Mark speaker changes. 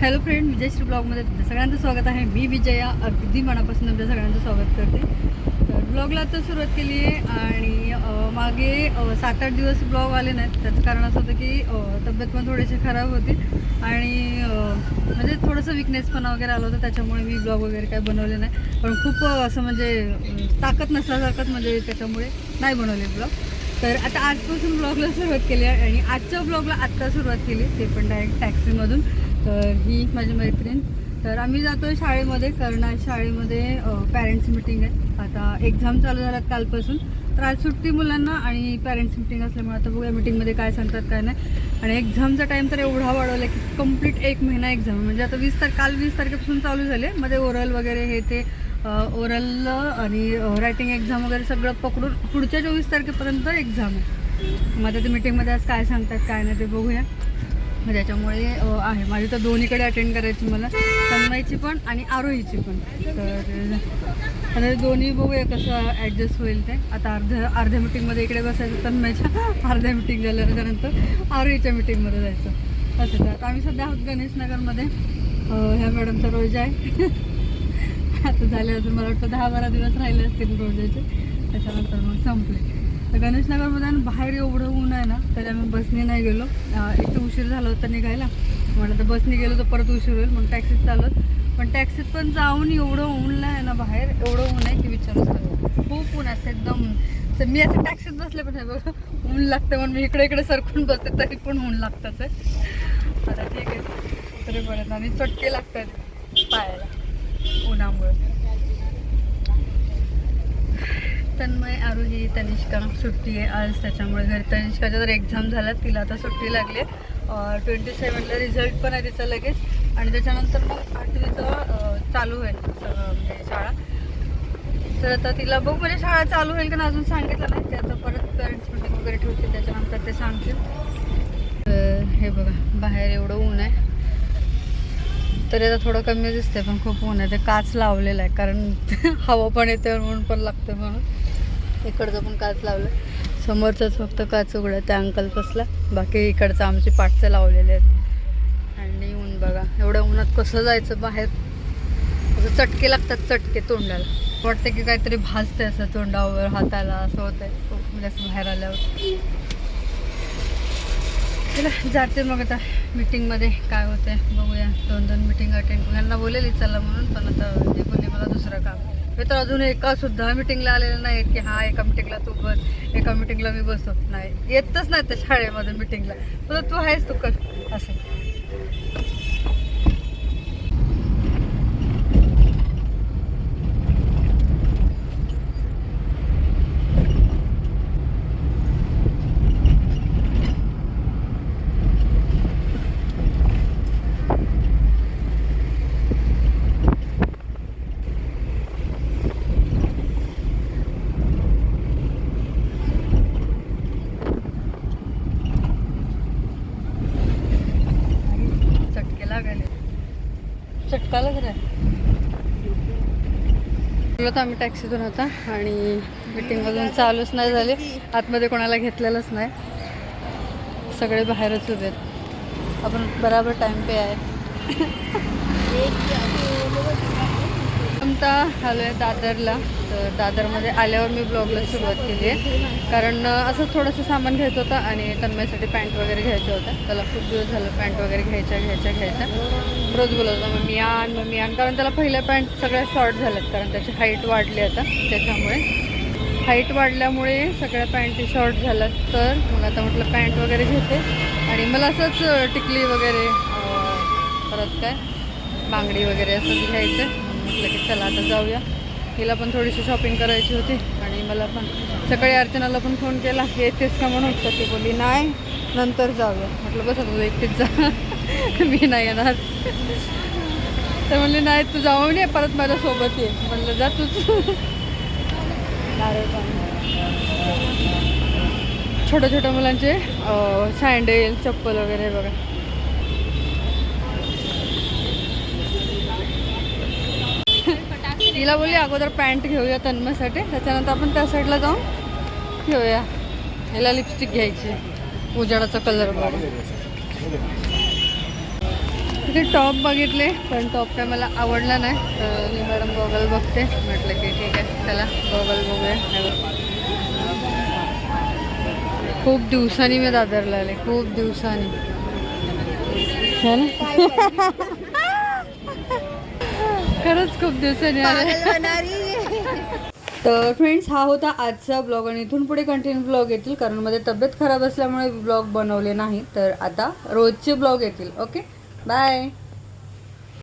Speaker 1: Hello friend विजयश्री ब्लॉगमध्ये सगळ्यांचं स्वागत आहे. मी विजया अगदी मनापासून तुमच्या सगळ्यांचं स्वागत करते. तर ब्लॉगला आता सुरुवात केली आहे आणि मागे सात आठ दिवस ब्लॉग आले नाहीत. त्याचं कारण असं होतं की तब्येत पण थोडीशी खराब होती. आणि म्हणजे थोडंसं विकनेसपणा वगैरे आलं होतं. त्याच्यामुळे मी ब्लॉग वगैरे काय बनवले नाही. पण खूप असं म्हणजे ताकद नसल्यासारखंच म्हणजे त्याच्यामुळे नाही बनवले ब्लॉग तर आता आजपासून ब्लॉगला सुरुवात केली आहे. आणि आजच्या ब्लॉगला आत्ता सुरुवात केली ते पण डायरेक्ट टॅक्सीमधून तर ही माझी मैत्रीण. तर आम्ही जातो आहे शाळेमध्ये कारण शाळेमध्ये पॅरेंट्स मिटिंग आहे. आता एक्झाम चालू झाल्यात कालपासून. तर आज सुट्टी मुलांना आणि पॅरेंट्स मिटिंग असल्यामुळे आता बघूया मिटिंगमध्ये काय सांगतात काय नाही. आणि एक्झामचा टाईम तर एवढा वाढवला की कंप्लीट एक महिना एक्झाम म्हणजे आता वीस तार काल वीस तारखेपासून चालू झाले. मध्ये ओरल वगैरे हे ते ओरल आणि रायटिंग एक्झाम वगैरे सगळं पकडून पुढच्या चोवीस तारखेपर्यंत एक्झाम आहे. मग आता ते मीटिंगमध्ये आज काय सांगतात काय नाही ते बघूया. मग त्याच्यामुळे आहे. माझी तर दोन्हीकडे अटेंड करायची मला तन्मयची पण आणि आरोहीची पण. तर आता दोन्ही बघूया कसं ॲडजस्ट होईल ते. आता अर्ध्या अर्ध्या मिटिंगमध्ये इकडे बसायचं तन्मयच्या अर्ध्या मिटिंग त्यानंतर आरोहीच्या मिटिंगमध्ये जायचं. असं तर. आता आम्ही सध्या आहोत गणेशनगरमध्ये. ह्या मॅडमचा रोज आहे. आता झाले अजून मला वाटतं दहा बारा दिवस राहिले असतील रोजाचे. त्याच्यानंतर मग संपले. तर गणेशनगरमध्ये आणि बाहेर एवढं ऊन आहे ना तरी आम्ही बसने नाही गेलो. इथं एक तर उशीर झाला होता निघायला. म्हणलं तर बसने गेलो तर परत उशीर होईल मग टॅक्सीत चालत पण टॅक्सीत पण जाऊन एवढं ऊनला आहे ना बाहेर एवढं ऊन आहे की विचारूच नका. खूप ऊन असतं एकदम. तर मी असं टॅक्सीत बसले पण आहे बघा ऊन लागतं म्हणून मी इकडे इकडे सरकून बसते तरी पण ऊन लागतंच आहे. आता ठीक आहे. तरी परत आणि चटके लागतात पायाला उन्हामुळे. तन्मय आरोही तनिष्का सुट्टी आहे आज त्याच्यामुळे घरी तनिष्काच्या जर एक्झाम झाला तिला आता सुट्टी लागली ट्वेंटी सेवनला रिझल्ट पण आहे तिचा लगेच. आणि त्याच्यानंतर मग आठवीचं चालू होईल म्हणजे शाळा. तर आता तिला बघ म्हणजे शाळा चालू होईल का अजून सांगितलं नाही. ते आता परत पेरेंट्स मिटिंग वगैरे ठेवतील त्याच्यानंतर ते सांगतील. तर हे बघा बाहेर एवढं ऊन आहे. तरी आता थोडं कमी दिसते पण खूप ऊन आहे. ते काच लावलेलं आहे कारण हवा पण येते म्हणून पण लागते म्हणून. इकडचं पण काच लावलं समोरचंच फक्त काच उघडं त्या अंकल बसला बाकी इकडचं आमची पाठचं लावलेले आहेत. आणि ऊन बघा एवढ्या उन्हात कसं जायचं बाहेर? असं चटके लागतात चटके तोंडाला. वाटतं की काहीतरी भाजते असं तोंडावर हाताला असं होत खूप म्हणजे असं बाहेर आल्यावर. चला जाते मग आता मीटिंगमध्ये काय होते बघूया. दोन दोन मीटिंग अटेंड यांना बोलेली चला म्हणून पण आता म्हणजे ते बोलले मला दुसरं काम हे तर अजून एका सुद्धा मीटिंगला आलेलं नाही की हा एका मीटिंगला तू बस एका मीटिंगला मी बसतो. नाही येतच नाही त्या शाळेमध्ये मीटिंगला तुला तू आहेस तू कर असं चटके लागायले चटका लागत आहे. तर आम्ही टॅक्सीतून होता आणि मीटिंगमधून चालूच नाही झाले. आतमध्ये कोणाला घेतलेलंच नाही. सगळे बाहेरच उभे आपण बराबर टाईम पे आहे. आता आलो आहे दादरला. तर दादरमध्ये आल्यावर मी ब्लॉगला सुरुवात केली आहे. कारण असंच थोडंसं सामान घ्यायचं होतं आणि तन्मयसाठी पॅन्ट वगैरे घ्यायचं होतं. त्याला खूप दिवस झालं पॅन्ट वगैरे घ्यायच्या घ्यायच्या घ्यायच्या. रोज बोलत होता मम्मी आण मम्मी आण. कारण त्याला पहिल्या पॅन्ट सगळ्या शॉर्ट झाल्यात. कारण त्याची हाईट वाढली आता त्याच्यामुळे. हाईट वाढल्यामुळे सगळ्या पॅन्टी शॉर्ट झाल्यात. तर मग आता म्हटलं पॅन्ट वगैरे घेते. आणि मला असंच टिकली वगैरे परत काय बांगडी वगैरे असं घ्यायचं. आहे. म्हटलं की चला आता जाऊया. हिला पण थोडीशी शॉपिंग करायची होती आणि मला पण सकाळी अर्चनाला पण फोन केला येतेस का? म्हणून. तर ती बोलली नाही नंतर जाऊया. म्हटलं बस आता तू एकटीच जा. मी नाही येणार. तर म्हणले नाही तू जाऊन ये परत माझ्यासोबत ये. म्हणलं जा तूच. छोट्या छोट्या मुलांचे सँडेल चप्पल वगैरे बघा. तिला बोलली अगोदर पॅन्ट घेऊया तन्मासाठी त्याच्यानंतर आपण त्या साईडला जाऊन घेऊया. ह्याला लिपस्टिक घ्यायची उजाडाचा कलर बघा. तिथे टॉप बघितले पण टॉप काय मला आवडला नाही. तर मी मॅडम गॉगल बघते. म्हटलं की ठीक आहे चला गॉगल बघूया. खूप दिवसांनी मी दादरला आले खूप दिवसांनी. खरंच खूप दिवसांनी आले. तर फ्रेंड्स हा होता आजचा ब्लॉग आणि इथून पुढे कंटिन्यू ब्लॉग येतील कारण मध्ये तब्येत खराब असल्यामुळे ब्लॉग बनवले नाही. तर आता रोजचे ब्लॉग येतील ओके बाय